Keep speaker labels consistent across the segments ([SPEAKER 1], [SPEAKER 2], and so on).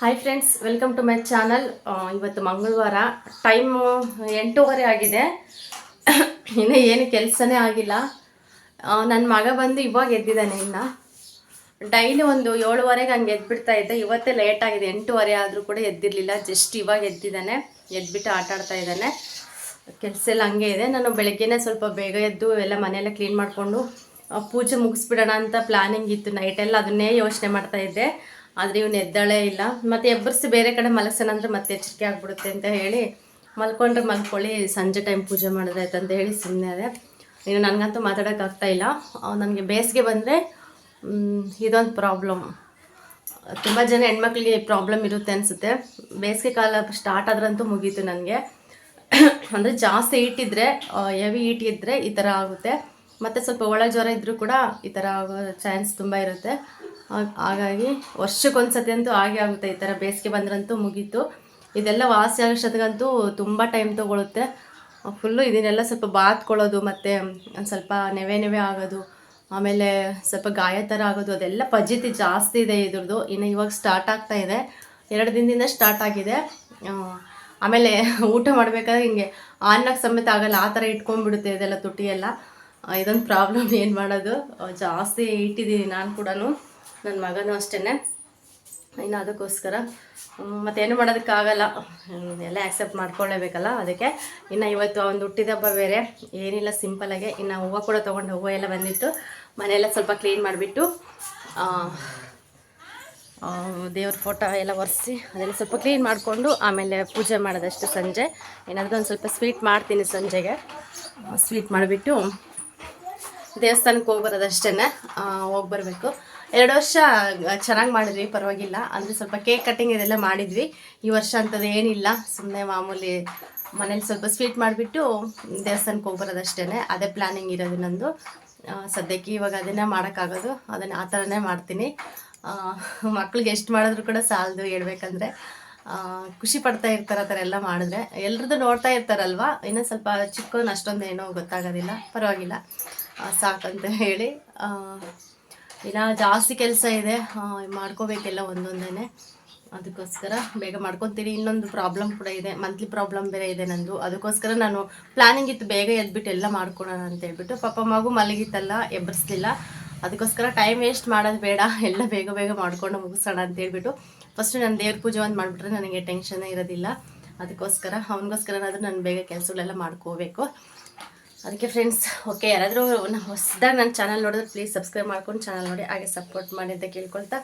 [SPEAKER 1] Hi friends welcome to my channel ಇವತ್ತು ಮಂಗಳವಾರ. Time ಎಂಟೂವರೆ ಆಗಿದೆ. ಇನ್ನೂ ಏನು ಕೆಲಸನೇ ಆಗಿಲ್ಲ. ನನ್ನ ಮಗ ಬಂದು ಇವಾಗ ಎದ್ದಿದ್ದಾನೆ ಇನ್ನು. ಡೈಲಿ ಒಂದು ಏಳುವರೆಗೆ ಹಂಗೆ ಎದ್ಬಿಡ್ತಾ ಇದ್ದೆ. ಇವತ್ತೇ ಲೇಟ್ ಆಗಿದೆ. ಎಂಟೂವರೆ ಆದರೂ ಕೂಡ ಎದ್ದಿರಲಿಲ್ಲ. ಜಸ್ಟ್ ಇವಾಗ ಎದ್ದಿದ್ದಾನೆ. ಎದ್ಬಿಟ್ಟು ಆಟ ಆಡ್ತಾ ಇದ್ದಾನೆ. ಕೆಲಸ ಎಲ್ಲ ಹಂಗೆ ಇದೆ. ನಾನು ಬೆಳಗ್ಗೆನೇ ಸ್ವಲ್ಪ ಬೇಗ ಎದ್ದು ಎಲ್ಲ ಮನೆಯೆಲ್ಲ ಕ್ಲೀನ್ ಮಾಡಿಕೊಂಡು ಪೂಜೆ ಮುಗಿಸ್ಬಿಡೋಣ ಅಂತ ಪ್ಲಾನಿಂಗ್ ಇತ್ತು. ನೈಟೆಲ್ಲ ಅದನ್ನೇ ಯೋಚನೆ ಮಾಡ್ತಾ ಇದ್ದೆ. ಆದರೆ ಇವನು ಎದ್ದಾಳೇ ಇಲ್ಲ. ಮತ್ತು ಎಬ್ಬರಿಸಿ ಬೇರೆ ಕಡೆ ಮಲಗ್ಸೋಣ ಮತ್ತೆ ಎಚ್ಚರಿಕೆ ಆಗ್ಬಿಡುತ್ತೆ ಅಂತ ಹೇಳಿ ಮಲ್ಕೊಂಡ್ರೆ ಮಲ್ಕೊಳ್ಳಿ, ಸಂಜೆ ಟೈಮ್ ಪೂಜೆ ಮಾಡಿದ್ರೆ ಆಯ್ತು ಅಂತ ಹೇಳಿ ಸುಮ್ಮನೆ ಅದೇ. ಇನ್ನು ನನಗಂತೂ ಮಾತಾಡೋಕ್ಕಾಗ್ತಾ ಇಲ್ಲ. ನನಗೆ ಬೇಸಿಗೆ ಬಂದರೆ ಇದೊಂದು ಪ್ರಾಬ್ಲಮ್ ತುಂಬ ಜನ ಹೆಣ್ಮಕ್ಳಿಗೆ ಪ್ರಾಬ್ಲಮ್ ಇರುತ್ತೆ ಅನಿಸುತ್ತೆ. ಬೇಸಿಗೆ ಕಾಲ ಸ್ಟಾರ್ಟ್ ಆದ್ರಂತೂ ಮುಗೀತು ನನಗೆ. ಅಂದರೆ ಜಾಸ್ತಿ ಈಟಿದ್ರೆ ಹೆವಿ ಹೀಟ್ ಇದ್ದರೆ ಈ ಥರ ಆಗುತ್ತೆ. ಮತ್ತು ಸ್ವಲ್ಪ ಒಳ ಜ್ವರ ಇದ್ದರೂ ಕೂಡ ಈ ಥರ ಆಗೋ ಚಾನ್ಸ್ ತುಂಬ ಇರುತ್ತೆ. ಹಾಗ್- ಹಾಗಾಗಿ ವರ್ಷಕ್ಕೊಂದ್ಸತಿ ಅಂತೂ ಹಾಗೆ ಆಗುತ್ತೆ. ಈ ಥರ ಬೇಸಿಗೆ ಬಂದ್ರಂತೂ ಮುಗೀತು. ಇದೆಲ್ಲ ವಾಸಿ ಆಗೋಷ್ಟೊತ್ತಿಗಂತೂ ತುಂಬ ಟೈಮ್ ತೊಗೊಳುತ್ತೆ. ಫುಲ್ಲು ಇದನ್ನೆಲ್ಲ ಸ್ವಲ್ಪ ಬಾತ್ಕೊಳ್ಳೋದು ಮತ್ತು ಒಂದು ಸ್ವಲ್ಪ ನೆವೆ ನೆವೆ ಆಗೋದು, ಆಮೇಲೆ ಸ್ವಲ್ಪ ಗಾಯ ಥರ ಆಗೋದು, ಅದೆಲ್ಲ ಪಜಿತಿ ಜಾಸ್ತಿ ಇದೆ ಇದ್ರದ್ದು. ಇನ್ನು ಇವಾಗ ಸ್ಟಾರ್ಟ್ ಆಗ್ತಾ ಇದೆ. ಎರಡು ದಿನದಿಂದ ಸ್ಟಾರ್ಟ್ ಆಗಿದೆ. ಆಮೇಲೆ ಊಟ ಮಾಡಬೇಕಾದ್ರೆ ಹಿಂಗೆ ಅನ್ನಕ್ಕೆ ಸಮೇತ ಆಗಲ್ಲ, ಆ ಥರ ಇಟ್ಕೊಂಡ್ಬಿಡುತ್ತೆ ಇದೆಲ್ಲ ತುಟಿ ಎಲ್ಲ ಇದೊಂದು ಪ್ರಾಬ್ಲಮ್ ಏನು ಮಾಡೋದು? ಜಾಸ್ತಿ ಇಟ್ಟಿದ್ದೀನಿ ನಾನು ಕೂಡ ನನ್ನ ಮಗನೂ ಅಷ್ಟೇ ಇನ್ನು ಅದಕ್ಕೋಸ್ಕರ ಮತ್ತೇನು ಮಾಡೋದಕ್ಕಾಗಲ್ಲ. ಎಲ್ಲ ಆ್ಯಕ್ಸೆಪ್ಟ್ ಮಾಡ್ಕೊಳ್ಳೇಬೇಕಲ್ಲ ಅದಕ್ಕೆ. ಇನ್ನು ಇವತ್ತು ಒಂದು ಹುಟ್ಟಿದ ಹಬ್ಬ ಬೇರೆ. ಏನಿಲ್ಲ ಸಿಂಪಲಾಗೆ ಇನ್ನು ಹೂವು ಕೂಡ ತೊಗೊಂಡು ಹೂವು ಎಲ್ಲ ಬಂದಿತ್ತು. ಮನೆಯೆಲ್ಲ ಸ್ವಲ್ಪ ಕ್ಲೀನ್ ಮಾಡಿಬಿಟ್ಟು ದೇವ್ರ ಫೋಟೋ ಎಲ್ಲ ಒರೆಸಿ, ಅದೆಲ್ಲ ಸ್ವಲ್ಪ ಕ್ಲೀನ್ ಮಾಡಿಕೊಂಡು ಆಮೇಲೆ ಪೂಜೆ ಮಾಡೋದಷ್ಟು ಸಂಜೆ. ಏನಾದರೂ ಒಂದು ಸ್ವಲ್ಪ ಸ್ವೀಟ್ ಮಾಡ್ತೀನಿ ಸಂಜೆಗೆ. ಸ್ವೀಟ್ ಮಾಡಿಬಿಟ್ಟು ದೇವಸ್ಥಾನಕ್ಕೆ ಹೋಗಿ ಬರೋದಷ್ಟೇ ಹೋಗಿ ಬರಬೇಕು. ಎರಡು ವರ್ಷ ಚೆನ್ನಾಗಿ ಮಾಡಿದ್ವಿ, ಪರವಾಗಿಲ್ಲ. ಅಂದರೆ ಸ್ವಲ್ಪ ಕೇಕ್ ಕಟ್ಟಿಂಗ್ ಇದೆಲ್ಲ ಮಾಡಿದ್ವಿ. ಈ ವರ್ಷ ಅಂಥದ್ದು ಏನಿಲ್ಲ. ಸುಮ್ಮನೆ ಮಾಮೂಲಿ ಮನೇಲಿ ಸ್ವಲ್ಪ ಸ್ವೀಟ್ ಮಾಡಿಬಿಟ್ಟು ದೇವಸ್ಥಾನಕ್ಕೆ ಹೋಗ್ಬರೋದಷ್ಟೇ ಅದೇ ಪ್ಲ್ಯಾನಿಂಗ್ ಇರೋದು ನಂದು. ಸದ್ಯಕ್ಕೆ ಇವಾಗ ಅದನ್ನೇ ಮಾಡೋಕ್ಕಾಗೋದು. ಅದನ್ನು ಆ ಥರನೇ ಮಾಡ್ತೀನಿ. ಮಕ್ಳಿಗೆ ಎಷ್ಟು ಮಾಡಿದ್ರು ಕೂಡ ಸಾಲದು ಹೇಳ್ಬೇಕಂದ್ರೆ ಖುಷಿ ಪಡ್ತಾ ಇರ್ತಾರೆ ಆ ಥರ ಎಲ್ಲ ಮಾಡಿದ್ರೆ. ಎಲ್ರದ್ದು ನೋಡ್ತಾ ಇರ್ತಾರಲ್ವಾ? ಇನ್ನೂ ಸ್ವಲ್ಪ ಚಿಕ್ಕವನು ಅಷ್ಟೊಂದು ಏನೋ ಗೊತ್ತಾಗೋದಿಲ್ಲ. ಪರವಾಗಿಲ್ಲ. ಸಾಕಂತ ಹೇಳಿ. ಇನ್ನು ಜಾಸ್ತಿ ಕೆಲಸ ಇದೆ. ಮಾಡ್ಕೋಬೇಕೆಲ್ಲ ಒಂದೊಂದೇ ಅದಕ್ಕೋಸ್ಕರ ಬೇಗ ಮಾಡ್ಕೊತೀನಿ. ಇನ್ನೊಂದು ಪ್ರಾಬ್ಲಮ್ ಕೂಡ ಇದೆ. ಮಂತ್ಲಿ ಪ್ರಾಬ್ಲಮ್ ಬೇರೆ ಇದೆ ನಂದು. ಅದಕ್ಕೋಸ್ಕರ ನಾನು ಪ್ಲಾನಿಂಗ್ ಇತ್ತು ಬೇಗ ಎದ್ಬಿಟ್ಟು ಎಲ್ಲ ಮಾಡ್ಕೊಳೋಣ ಅಂತ ಹೇಳ್ಬಿಟ್ಟು ಪಾಪ ಮಗು ಮಲಗಿತ್ತಲ್ಲ ಎಬ್ಬರಿಸ್ಲಿಲ್ಲ ಅದಕ್ಕೋಸ್ಕರ ಟೈಮ್ ವೇಸ್ಟ್ ಮಾಡೋದು ಬೇಡ. ಎಲ್ಲ ಬೇಗ ಬೇಗ ಮಾಡ್ಕೊಂಡು ಮುಗಿಸೋಣ ಅಂತ ಹೇಳ್ಬಿಟ್ಟು ಫಸ್ಟ್ ನಾನು ದೇವ್ರ ಪೂಜೆ ಒಂದು ಮಾಡಿಬಿಟ್ರೆ ನನಗೆ ಟೆನ್ಷನ್ ಇರೋದಿಲ್ಲ. ಅದಕ್ಕೋಸ್ಕರ ಅವನಿಗೋಸ್ಕರನಾದರೂ ನಾನು ಬೇಗ ಕೆಲಸಗಳೆಲ್ಲ ಮಾಡ್ಕೋಬೇಕು. ಅದಕ್ಕೆ ಫ್ರೆಂಡ್ಸ್ ಓಕೆ ಯಾರಾದರೂ ಹೊಸದಾಗಿ ನನ್ನ ಚಾನಲ್ ನೋಡಿದ್ರೆ ಪ್ಲೀಸ್ ಸಬ್ಸ್ಕ್ರೈಬ್ ಮಾಡ್ಕೊಂಡು ಚಾನಲ್ ನೋಡಿ ಹಾಗೆ ಸಪೋರ್ಟ್ ಮಾಡಿ ಅಂತ ಕೇಳ್ಕೊಳ್ತಾ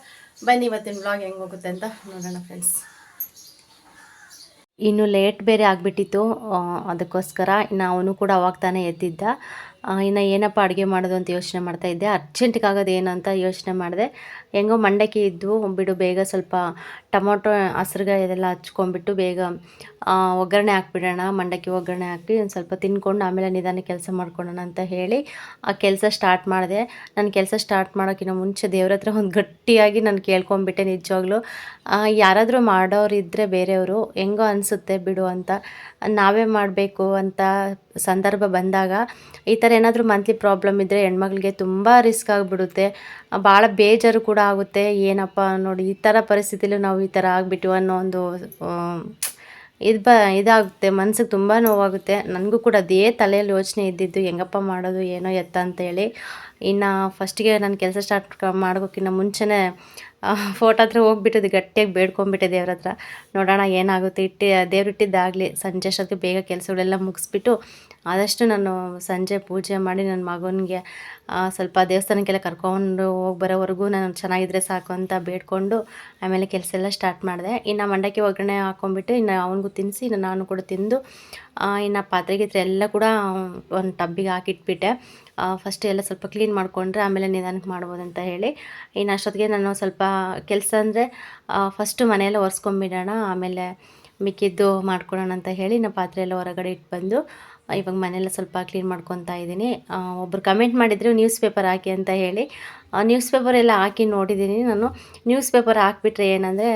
[SPEAKER 1] ಬನ್ನಿ ಇವತ್ತಿನ ಬ್ಲಾಗ್ ಹೆಂಗೆ ಹೋಗುತ್ತೆ ಅಂತ ನೋಡೋಣ ಫ್ರೆಂಡ್ಸ್ ಇನ್ನು ಲೇಟ್ ಬೇರೆ ಆಗಿಬಿಟ್ಟಿತ್ತು ಅದಕ್ಕೋಸ್ಕರ ಇನ್ನು ಅವನು ಕೂಡ ಅವಾಗ ತಾನೇ ಎದ್ದಿದ್ದ. ಇನ್ನು ಏನಪ್ಪ ಅಡುಗೆ ಮಾಡೋದು ಅಂತ ಯೋಚನೆ ಮಾಡ್ತಾ ಇದ್ದೆ. ಅರ್ಜೆಂಟಿಗೆ ಆಗೋದು ಅಂತ ಯೋಚನೆ ಮಾಡಿದೆ. ಹೆಂಗೋ ಮಂಡಕ್ಕಿ ಇದ್ದು, ಬಿಡು ಬೇಗ ಸ್ವಲ್ಪ ಟೊಮೊಟೊ ಹಸ್ರುಗಾಯಿ ಇದೆಲ್ಲ ಹಚ್ಕೊಂಡ್ಬಿಟ್ಟು ಬೇಗ ಒಗ್ಗರಣೆ ಹಾಕ್ಬಿಡೋಣ, ಮಂಡಕ್ಕಿ ಒಗ್ಗರಣೆ ಹಾಕಿ ಒಂದು ಸ್ವಲ್ಪ ತಿನ್ಕೊಂಡು ಆಮೇಲೆ ನಿಧಾನ ಕೆಲಸ ಮಾಡ್ಕೊಳ್ಳೋಣ ಅಂತ ಹೇಳಿ ಆ ಕೆಲಸ ಸ್ಟಾರ್ಟ್ ಮಾಡಿದೆ. ನಾನು ಕೆಲಸ ಸ್ಟಾರ್ಟ್ ಮಾಡೋಕ್ಕಿಂತ ಮುಂಚೆ ದೇವ್ರ ಹತ್ರ ಒಂದು ಗಟ್ಟಿಯಾಗಿ ನಾನು ಕೇಳ್ಕೊಂಬಿಟ್ಟೆ ನಿಜವಾಗ್ಲೂ. ಯಾರಾದರೂ ಮಾಡೋರು ಇದ್ದರೆ ಬೇರೆಯವರು, ಹೆಂಗೋ ಅನಿಸುತ್ತೆ ಬಿಡು ಅಂತ. ನಾವೇ ಮಾಡಬೇಕು ಅಂತ ಸಂದರ್ಭ ಬಂದಾಗ ಈ ಥರ ಏನಾದರೂ ಮಂತ್ಲಿ ಪ್ರಾಬ್ಲಮ್ ಇದ್ದರೆ ಹೆಣ್ಮಕ್ಳಿಗೆ ತುಂಬ ರಿಸ್ಕ್ ಆಗಿಬಿಡುತ್ತೆ. ಭಾಳ ಬೇಜಾರು ಕೂಡ ಆಗುತ್ತೆ, ಏನಪ್ಪ ನೋಡಿ ಈ ಥರ ಪರಿಸ್ಥಿತಿಲೂ ನಾವು ಈ ಥರ ಆಗಿಬಿಟ್ಟು ಅನ್ನೋ ಒಂದು ಇದು ಬ, ಇದಾಗುತ್ತೆ. ಮನ್ಸಿಗೆ ತುಂಬ ನೋವಾಗುತ್ತೆ. ನನಗೂ ಕೂಡ ಅದೇ ತಲೆಯಲ್ಲಿ ಯೋಚನೆ ಇದ್ದಿದ್ದು, ಹೆಂಗಪ್ಪ ಮಾಡೋದು, ಏನೋ ಎತ್ತ ಅಂತೇಳಿ ಇನ್ನು ಫಸ್ಟಿಗೆ ನಾನು ಕೆಲಸ ಸ್ಟಾರ್ಟ್ ಮಾಡೋಕ್ಕಿಂತ ಮುಂಚೆನೇ ಫೋಟೋ ಹತ್ರ ಹೋಗ್ಬಿಟ್ಟಿದ್ದು, ಗಟ್ಟಿಯಾಗಿ ಬೇಡ್ಕೊಂಬಿಟ್ಟೆ ದೇವ್ರ ಹತ್ರ. ನೋಡೋಣ ಏನಾಗುತ್ತೆ. ಇಟ್ಟು, ದೇವ್ರು ಇಟ್ಟಿದ್ದಾಗಲಿ, ಸಂಜೆ ಅಷ್ಟೊತ್ತಿಗೆ ಬೇಗ ಕೆಲಸಗಳೆಲ್ಲ ಮುಗಿಸ್ಬಿಟ್ಟು ಆದಷ್ಟು ನಾನು ಸಂಜೆ ಪೂಜೆ ಮಾಡಿ ನನ್ನ ಮಗನಿಗೆ ಸ್ವಲ್ಪ ದೇವಸ್ಥಾನಕ್ಕೆಲ್ಲ ಕರ್ಕೊಂಡು ಹೋಗಿ ಬರೋವರೆಗೂ ನಾನು ಚೆನ್ನಾಗಿದ್ರೆ ಸಾಕು ಅಂತ ಬೇಡ್ಕೊಂಡು ಆಮೇಲೆ ಕೆಲಸ ಎಲ್ಲ ಸ್ಟಾರ್ಟ್ ಮಾಡಿದೆ. ಇನ್ನು ಮಂಡಕ್ಕಿ ಒಗ್ಗರಣೆ ಹಾಕ್ಕೊಂಡ್ಬಿಟ್ಟು ಇನ್ನು ಅವನಿಗೂ ತಿನ್ನಿಸಿ, ಇನ್ನು ನಾನು ಕೂಡ ತಿಂದು ಇನ್ನು ಪಾತ್ರೆ ಗೀತ್ರೆ ಎಲ್ಲ ಕೂಡ ಒಂದು ಟಬ್ಬಿಗೆ ಹಾಕಿಟ್ಬಿಟ್ಟೆ. ಫಸ್ಟ್ ಎಲ್ಲ ಸ್ವಲ್ಪ ಕ್ಲೀನ್ ಮಾಡಿಕೊಂಡ್ರೆ ಆಮೇಲೆ ನಿಧಾನಕ್ಕೆ ಮಾಡ್ಬೋದು ಅಂತ ಹೇಳಿ. ಇನ್ನು ಅಷ್ಟೊತ್ತಿಗೆ ನಾನು ಸ್ವಲ್ಪ ಕೆಲಸ ಅಂದರೆ ಫಸ್ಟು ಮನೆಯೆಲ್ಲ ಒರೆಸ್ಕೊಂಬಿಡೋಣ, ಆಮೇಲೆ ಮಿಕ್ಕಿದ್ದು ಮಾಡ್ಕೊಳ್ಳೋಣ ಅಂತ ಹೇಳಿ ನಾನು ಪಾತ್ರೆ ಎಲ್ಲ ಹೊರಗಡೆ ಇಟ್ಟು ಬಂದು ಇವಾಗ ಮನೆಯೆಲ್ಲ ಸ್ವಲ್ಪ ಕ್ಲೀನ್ ಮಾಡ್ಕೊತಾ ಇದ್ದೀನಿ. ಒಬ್ಬರು ಕಮೆಂಟ್ ಮಾಡಿದರು ನ್ಯೂಸ್ ಪೇಪರ್ ಹಾಕಿ ಅಂತ ಹೇಳಿ. ನ್ಯೂಸ್ ಪೇಪರ್ ಎಲ್ಲ ಹಾಕಿ ನೋಡಿದ್ದೀನಿ ನಾನು. ನ್ಯೂಸ್ ಪೇಪರ್ ಹಾಕ್ಬಿಟ್ರೆ ಏನಂದರೆ